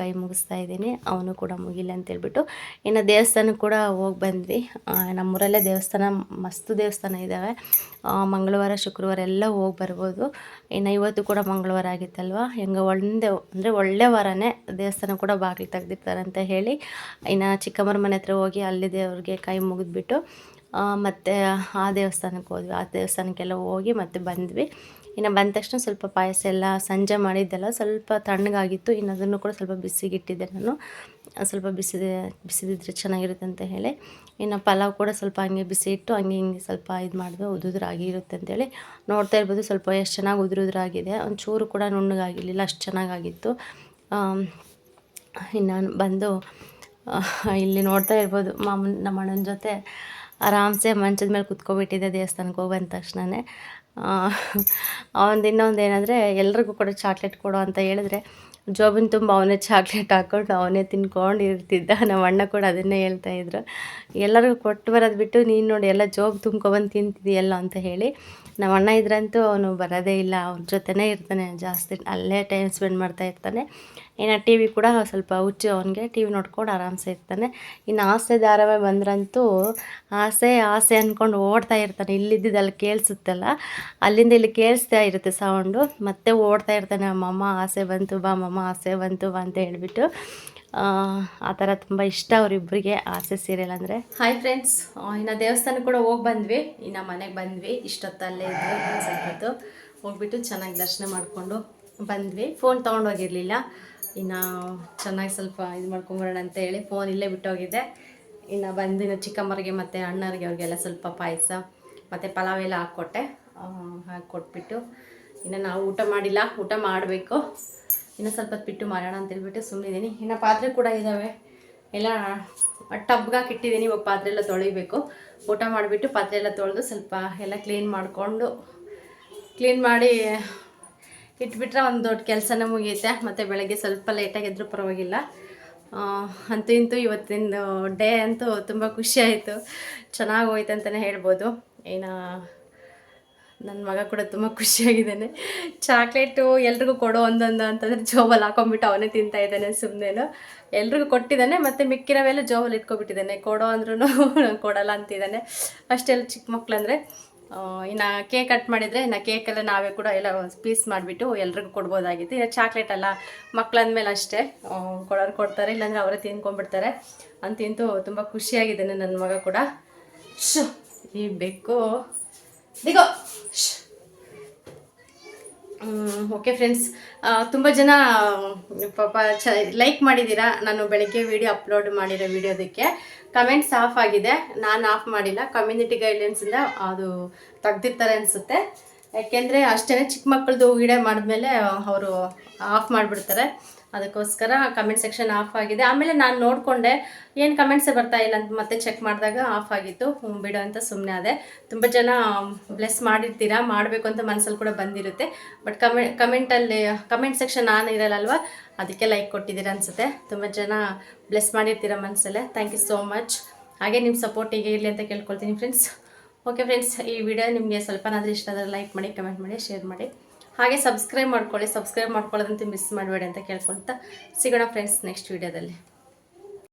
[SPEAKER 1] ಕೈ ಮುಗಿಸ್ತಾ ಇದ್ದೀನಿ, ಅವನು ಕೂಡ ಮುಗೀಲಿ ಅಂತ ಹೇಳ್ಬಿಟ್ಟು ಇನ್ನು ದೇವಸ್ಥಾನಕ್ಕೆ ಕೂಡ ಹೋಗಿ ಬಂದ್ವಿ. ನಮ್ಮೂರಲ್ಲೇ ದೇವಸ್ಥಾನ, ಮಸ್ತು ದೇವಸ್ಥಾನ ಇದ್ದಾವೆ ಮಂಗಳವಾರ, ಶುಕ್ರವಾರ ಎಲ್ಲ ಹೋಗಿ ಬರ್ಬೋದು. ಇನ್ನು ಇವತ್ತು ಕೂಡ ಮಂಗಳವಾರ ಆಗಿತ್ತಲ್ವ? ಹೆಂಗೆ ಒಂದೇ, ಅಂದರೆ ಒಳ್ಳೆ ವಾರನೇ ದೇವಸ್ಥಾನ ಕೂಡ ಬಾಗಿಲು ತೆಗ್ದಿರ್ತಾರೆ ಅಂತ ಹೇಳಿ. ಇನ್ನು ಚಿಕ್ಕಮ್ಮರ ಮನೆ ಹತ್ರ ಹೋಗಿ ಅಲ್ಲಿ ದೇವ್ರಿಗೆ ಕೈ ಮುಗಿದ್ಬಿಟ್ಟು ಮತ್ತೆ ಆ ದೇವಸ್ಥಾನಕ್ಕೆ ಹೋದ್ವಿ. ಆ ದೇವಸ್ಥಾನಕ್ಕೆಲ್ಲ ಹೋಗಿ ಮತ್ತೆ ಬಂದ್ವಿ. ಇನ್ನು ಬಂದ ತಕ್ಷಣ ಸ್ವಲ್ಪ ಪಾಯಸ ಎಲ್ಲ ಸಂಜೆ ಮಾಡಿದ್ದೆಲ್ಲ ಸ್ವಲ್ಪ ತಣ್ಣಗಾಗಿತ್ತು. ಇನ್ನು ಅದನ್ನು ಕೂಡ ಸ್ವಲ್ಪ ಬಿಸಿಗಿಟ್ಟಿದ್ದೆ ನಾನು. ಸ್ವಲ್ಪ ಬಿಸಿ ಬಿಸಿದಿದ್ರೆ ಚೆನ್ನಾಗಿರುತ್ತೆ ಅಂತ ಹೇಳಿ. ಇನ್ನು ಪಲಾವ್ ಕೂಡ ಸ್ವಲ್ಪ ಹಂಗೆ ಬಿಸಿ ಇಟ್ಟು ಹಂಗೆ ಹಿಂಗೆ ಸ್ವಲ್ಪ ಇದು ಮಾಡಿದ್ವಿ. ಉದುದ್ರಾಗಿರುತ್ತೆ ಅಂತೇಳಿ ನೋಡ್ತಾ ಇರ್ಬೋದು ಸ್ವಲ್ಪ ಎಷ್ಟು ಚೆನ್ನಾಗಿ ಉದುರುದ್ರಾಗಿದೆ. ಒಂಚೂರು ಕೂಡ ನುಣ್ಣಗಾಗಿರಲಿಲ್ಲ, ಅಷ್ಟು ಚೆನ್ನಾಗಾಗಿತ್ತು. ಇನ್ನು ನಾನು ಬಂದು ಇಲ್ಲಿ ನೋಡ್ತಾ ಇರ್ಬೋದು. ಮಾಮ ನಮ್ಮ ಅಣ್ಣನ ಜೊತೆ ಆರಾಮ್ಸೆ ಮಂಚದ ಮೇಲೆ ಕುತ್ಕೊಬಿಟ್ಟಿದ್ದೆ ದೇವಸ್ಥಾನಕ್ಕೆ ಹೋಗಿ ಬಂದ ತಕ್ಷಣವೇ ಅವನದು ಇನ್ನೊಂದು ಏನಂದರೆ, ಎಲ್ರಿಗೂ ಕೂಡ ಚಾಕ್ಲೇಟ್ ಕೊಡು ಅಂತ ಹೇಳಿದ್ರೆ, ಜೋಬಿನ ತುಂಬ ಅವನೇ ಚಾಕ್ಲೇಟ್ ಹಾಕ್ಕೊಂಡು ಅವನೇ ತಿನ್ಕೊಂಡು ಇರ್ತಿದ್ದ. ನಮ್ಮ ಅಣ್ಣ ಕೂಡ ಅದನ್ನೇ ಹೇಳ್ತಾ ಇದ್ರು. ಎಲ್ಲರಿಗೂ ಕೊಟ್ಟು ಬರೋದು ಬಿಟ್ಟು, ನೀನು ನೋಡಿ ಎಲ್ಲ ಜೋಬ್ ತುಂಬ್ಕೊಬಂದು ತಿಂತಿದೆಯಲ್ಲ ಅಂತ ಹೇಳಿ, ನಮ್ಮ ಅಣ್ಣ ಇದ್ರಂತೂ ಅವನು ಬರೋದೇ ಇಲ್ಲ. ಅವ್ರ ಜೊತೆನೇ ಇರ್ತಾನೆ ಜಾಸ್ತಿ, ಅಲ್ಲೇ ಟೈಮ್ ಸ್ಪೆಂಡ್ ಮಾಡ್ತಾ ಇರ್ತಾನೆ. ಇನ್ನು ಟಿ ವಿ ಕೂಡ ಸ್ವಲ್ಪ ಹುಚ್ಚು ಅವನಿಗೆ ಟಿ ವಿ ನೋಡ್ಕೊಂಡು ಆರಾಮ್ಸೆ ಇರ್ತಾನೆ. ಇನ್ನು ಆಸೆ ಧಾರಾವಾಹಿ ಬಂದ್ರಂತೂ ಆಸೆ ಆಸೆ ಅಂದ್ಕೊಂಡು ಓಡ್ತಾ ಇರ್ತಾನೆ. ಇಲ್ಲಿದ್ದಿದ್ದು ಅಲ್ಲಿ ಕೇಳಿಸುತ್ತಲ್ಲ. ಅಲ್ಲಿಂದ ಇಲ್ಲಿ ಕೇಳಿಸ್ತಾ ಇರುತ್ತೆ ಸೌಂಡು ಮತ್ತೆ ಓಡ್ತಾ ಇರ್ತಾನೆ ಅಮ್ಮಮ್ಮ ಆಸೆ ಬಂತು ಬಾ ಮಮ್ಮ ಆಸೆ ಬಂತು ಬಾ ಅಂತ ಹೇಳಿಬಿಟ್ಟು. ಆ, ಥರ ತುಂಬ ಇಷ್ಟ ಅವರಿಬ್ಬರಿಗೆ ಆಸೆ ಸೀರಿಯಲ್ ಅಂದರೆ. ಹಾಯ್ ಫ್ರೆಂಡ್ಸ್ ಇನ್ನು ದೇವಸ್ಥಾನಕ್ಕೆ ಕೂಡ ಹೋಗಿ ಬಂದ್ವಿ. ಇನ್ನು ಮನೆಗೆ ಬಂದ್ವಿ. ಇಷ್ಟೊತ್ತಲ್ಲೇ ಇದ್ವಿ ಸ್ವಲ್ಪ ಹೋಗ್ಬಿಟ್ಟು ಚೆನ್ನಾಗಿ ದರ್ಶನ ಮಾಡಿಕೊಂಡು ಬಂದ್ವಿ. ಫೋನ್ ತೊಗೊಂಡೋಗಿರಲಿಲ್ಲ ಇನ್ನು ಚೆನ್ನಾಗಿ ಸ್ವಲ್ಪ ಇದು ಮಾಡ್ಕೊಂಬರೋಣ ಅಂತ ಹೇಳಿ ಫೋನ್ ಇಲ್ಲೇ ಬಿಟ್ಟೋಗಿದ್ದೆ ಇನ್ನು ಬಂದಿನ ಚಿಕ್ಕಮ್ಮರಿಗೆ ಮತ್ತು ಅಣ್ಣರಿಗೆ ಅವ್ರಿಗೆಲ್ಲ ಸ್ವಲ್ಪ ಪಾಯಸ ಮತ್ತು ಪಲಾವ್ ಎಲ್ಲ ಹಾಕ್ಕೊಟ್ಟೆ. ಹಾಕ್ಕೊಟ್ಬಿಟ್ಟು ಇನ್ನು ನಾವು ಊಟ ಮಾಡಿಲ್ಲ, ಊಟ ಮಾಡಬೇಕು. ಇನ್ನು ಸ್ವಲ್ಪ ಬಿಟ್ಟು ಮಾಡೋಣ ಅಂತ ಹೇಳ್ಬಿಟ್ಟು ಸುಮ್ಮನಿದ್ದೀನಿ ಇನ್ನು ಪಾತ್ರೆ ಕೂಡ ಇದ್ದಾವೆ ಎಲ್ಲ ಟಬ್ಗೆ ಇಟ್ಟಿದ್ದೀನಿ, ಇವಾಗ ಪಾತ್ರೆ ಎಲ್ಲ ತೊಳಿಬೇಕು. ಊಟ ಮಾಡಿಬಿಟ್ಟು ಪಾತ್ರೆ ಎಲ್ಲ ತೊಳೆದು ಸ್ವಲ್ಪ ಎಲ್ಲ ಕ್ಲೀನ್ ಮಾಡಿಕೊಂಡು ಕ್ಲೀನ್ ಮಾಡಿ ಇಟ್ಬಿಟ್ರೆ ಒಂದು ದೊಡ್ಡ ಕೆಲಸನೇ ಮುಗಿಯುತ್ತೆ. ಮತ್ತು ಬೆಳಗ್ಗೆ ಸ್ವಲ್ಪ ಲೇಟಾಗಿ ಎದ್ರು ಪರವಾಗಿಲ್ಲ. ಅಂತೂ ಇಂತೂ ಇವತ್ತಿನ ಡೇ ಅಂತೂ ತುಂಬ ಖುಷಿ ಆಯಿತು. ಚೆನ್ನಾಗಿ ಹೋಯ್ತು ಅಂತಲೇ ಹೇಳ್ಬೋದು. ಏನು ನನ್ನ ಮಗ ಕೂಡ ತುಂಬ ಖುಷಿಯಾಗಿದ್ದಾನೆ ಚಾಕ್ಲೇಟು ಎಲ್ರಿಗೂ ಕೊಡೋ ಒಂದೊಂದು ಅಂತಂದರೆ ಜೋಬಲ್ಲಿ ಹಾಕೊಂಡ್ಬಿಟ್ಟು ಅವನೇ ತಿಂತಾ ಇದ್ದಾನೆ ಸುಮ್ಮನೆ ಎಲ್ರಿಗೂ ಕೊಟ್ಟಿದ್ದಾನೆ, ಮತ್ತು ಮಿಕ್ಕಿರವೆಲ್ಲ ಜೋಬಲ್ಲಿ ಇಟ್ಕೊಬಿಟ್ಟಿದ್ದಾನೆ. ಕೊಡೋ ಅಂದ್ರೂ ಕೊಡಲ್ಲ ಅಂತಿದ್ದಾನೆ. ಅಷ್ಟೆಲ್ಲ ಚಿಕ್ಕ ಮಕ್ಳಂದರೆ. ಇನ್ನು ಕೇಕ್ ಕಟ್ ಮಾಡಿದರೆ ಇನ್ನು ಕೇಕೆಲ್ಲ ನಾವೇ ಕೂಡ ಎಲ್ಲ ಪೀಸ್ ಮಾಡಿಬಿಟ್ಟು ಎಲ್ರಿಗೂ ಕೊಡ್ಬೋದಾಗಿತ್ತು. ಇನ್ನು ಚಾಕ್ಲೇಟ್ ಅಲ್ಲ ಮಕ್ಳಂದ್ಮೇಲೆ ಅಷ್ಟೇ. ಕೊಡೋರು ಕೊಡ್ತಾರೆ, ಇಲ್ಲಾಂದರೆ ಅವರೇ ತಿನ್ಕೊಂಡ್ಬಿಡ್ತಾರೆ. ಅಂತಿಂತೂ ತುಂಬ ಖುಷಿಯಾಗಿದ್ದಾನೆ ನನ್ನ ಮಗ ಕೂಡ. ಶು ಈ ಬೆಕ್ಕು. ದಿಗೋ. ಓಕೆ ಫ್ರೆಂಡ್ಸ್ ತುಂಬ ಜನ, ಪಾಪ ಚ ಲೈಕ್ ಮಾಡಿದ್ದೀರಾ ನಾನು ಬೆಳಗ್ಗೆ ವಿಡಿಯೋ ಅಪ್ಲೋಡ್ ಮಾಡಿರೋ ವಿಡಿಯೋದಕ್ಕೆ ಕಮೆಂಟ್ಸ್ ಆಫ್ ಆಗಿದೆ. ನಾನು ಆಫ್ ಮಾಡಿಲ್ಲ. ಕಮ್ಯುನಿಟಿ ಗೈಡ್ಲೈನ್ಸಿಂದ ಅದು ತೆಗ್ದಿರ್ತಾರೆ ಅನಿಸುತ್ತೆ. ಯಾಕೆಂದರೆ ಅಷ್ಟೇ ಚಿಕ್ಕ ಮಕ್ಕಳದು ವಿಡಿಯೋ ಮಾಡಿದ್ಮೇಲೆ ಅವರು ಆಫ್ ಮಾಡಿಬಿಡ್ತಾರೆ. ಅದಕ್ಕೋಸ್ಕರ ಕಮೆಂಟ್ ಸೆಕ್ಷನ್ ಆಫ್ ಆಗಿದೆ. ಆಮೇಲೆ ನಾನು ನೋಡಿಕೊಂಡೆ, ಏನು ಕಮೆಂಟ್ಸೇ ಬರ್ತಾ ಇಲ್ಲ ಅಂತ ಮತ್ತೆ ಚೆಕ್ ಮಾಡಿದಾಗ ಆಫ್ ಆಗಿತ್ತು. ಬಿಡು ಅಂತ ಸುಮ್ಮನೆ ಅದೇ ತುಂಬ ಜನ ಬ್ಲೆಸ್ ಮಾಡಿರ್ತೀರಾ, ಮಾಡಬೇಕು ಅಂತ ಮನಸ್ಸಲ್ಲಿ ಕೂಡ ಬಂದಿರುತ್ತೆ. ಬಟ್ ಕಮೆ ಕಮೆಂಟಲ್ಲಿ ಕಮೆಂಟ್ ಸೆಕ್ಷನ್ ನಾನು ಇರಲ್ಲಲ್ವ? ಅದಕ್ಕೆ ಲೈಕ್ ಕೊಟ್ಟಿದ್ದೀರಾ ಅನಿಸುತ್ತೆ. ತುಂಬ ಜನ ಬ್ಲೆಸ್ ಮಾಡಿರ್ತೀರಾ ಮನಸ್ಸಲ್ಲೇ ಥ್ಯಾಂಕ್ ಯು ಸೋ ಮಚ್ ಹಾಗೆ ನಿಮ್ಮ ಸಪೋರ್ಟ್ ಹೀಗೆ ಇರಲಿ ಅಂತ ಕೇಳ್ಕೊಳ್ತೀನಿ ಫ್ರೆಂಡ್ಸ್ ಓಕೆ ಫ್ರೆಂಡ್ಸ್ ಈ ವಿಡಿಯೋ ನಿಮಗೆ ಸ್ವಲ್ಪನಾದರೂ ಇಷ್ಟ ಆದರೆ ಲೈಕ್ ಮಾಡಿ ಕಮೆಂಟ್ ಮಾಡಿ ಶೇರ್ ಮಾಡಿ. ಹಾಗೆ ಸಬ್ಸ್ಕ್ರೈಬ್ ಮಾಡ್ಕೊಳ್ಳಿ ಸಬ್ಸ್ಕ್ರೈಬ್ ಮಾಡ್ಕೊಳ್ಳೋದಂತೂ ಮಿಸ್ ಮಾಡಬೇಡಿ ಅಂತ ಕೇಳ್ಕೊಳ್ತಾ ಸಿಗೋಣ ಫ್ರೆಂಡ್ಸ್ ನೆಕ್ಸ್ಟ್ ವಿಡಿಯೋದಲ್ಲಿ